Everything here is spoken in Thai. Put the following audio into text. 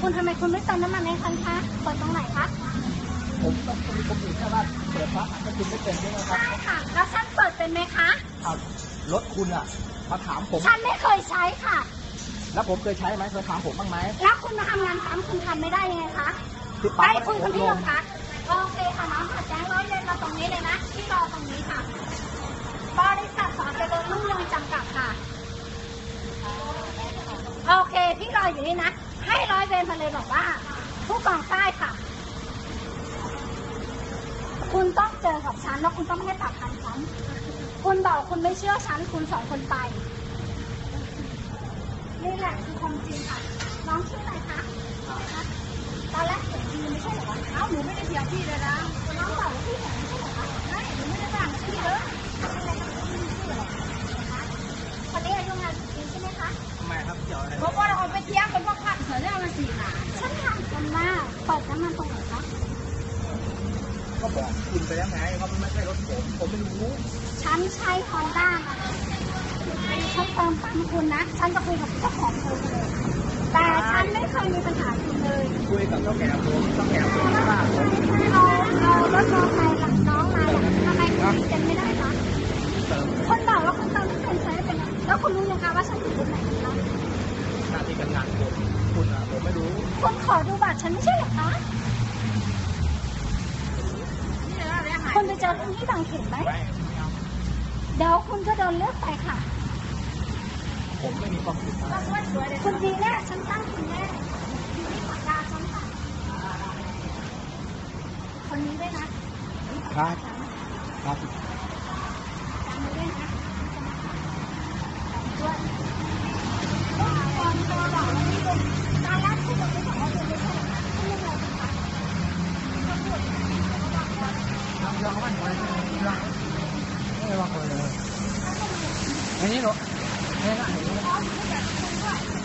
คุณทำไมคุณไม่เติมน้ำมันในคันคะเปิดตรงไหนคะ ผมต้องมีผมอยู่แค่ว่าเปิดฟ้าถ้าคุณไม่เป็นใช่ไหมครับ ใช่ค่ะ แล้วฉันเปิดเป็นไหมคะ ครับรถคุณอะ มาถามผม ฉันไม่เคยใช้ค่ะ แล้วผมเคยใช้ไหมเคยถามผมบ้างไหมแล้วคุณมาทำงานปั๊มคุณทำไม่ได้ยังไงคะที่ไปปั๊มคุยกับพี่ลโรงงพักโอเคค่ะน้องค่ะแจ้งร้อยเรียนมาตรงนี้เลยนะที่รอตรงนี้ค่ะ บริษัทสอนเจริญรุ่งเรืองจำกัดค่ะ โอเคพี่รออยู่นี่นะ ให้ร้อยเวรมาเลยบอกว่า ผู้กองใต้ค่ะ คุณต้องเจอกับฉันแล้วคุณต้องไม่ให้ปากคันฉัน คุณบอกคุณไม่เชื่อฉันคุณสองคนไป นี่แหละคือความจริงค่ะ น้องชื่ออะไรคะตอนแรกเห็นดีไม่ใช่เหรอเอ้าหนูไม่ได้เสียงพี่เลยนะ ปิดน้ำมันตรงไหนคะก็บอกคุณไปแล้วไงว่าไม่ใช่รถผม ผมไม่รู้ ฉันใช้ฮอนด้าฉันเติมตังคุณนะ ฉันจะคุยกับเจ้าของคุณเลย แต่ฉันไม่เคยมีปัญหาคุณเลย คุยกับเจ้าแก่ผมเจ้าแก่ผมว่าผมเอาเอารถมอเตอร์ไซค์หลังน้องมาทำไมคุณกันไม่ได้คะคนบอกว่าคุณเติมไม่เป็นใช้เป็นแล้วคุณรู้ยังคะว่าฉันอยู่ตรงไหนคะหน้าที่การงานผมคุณอะ คุณขอดูบัตรฉันไม่ใช่เหรอคะคุณไปเจอที่บางเขนไหมไม่เดี๋ยวคุณก็โดนเลือกไปค่ะ ผมไม่มีความผิดอะไรคุณดีแน่ฉันตั้งคุณแน่อยู่ที่ปากกาฉันค่ะ คนนี้ด้วยนะครับ ครับ จำไว้ด้วยนะด้วยตอนตัวหล่อแล้วนี่เป็นตอนแรกคุณบอกไม่บอกว่าคุณไม่ใช่เหรอคะคุณยังไงคะ ทำเรื่องเขาไม่ไหว เรื่องไม่ว่าคน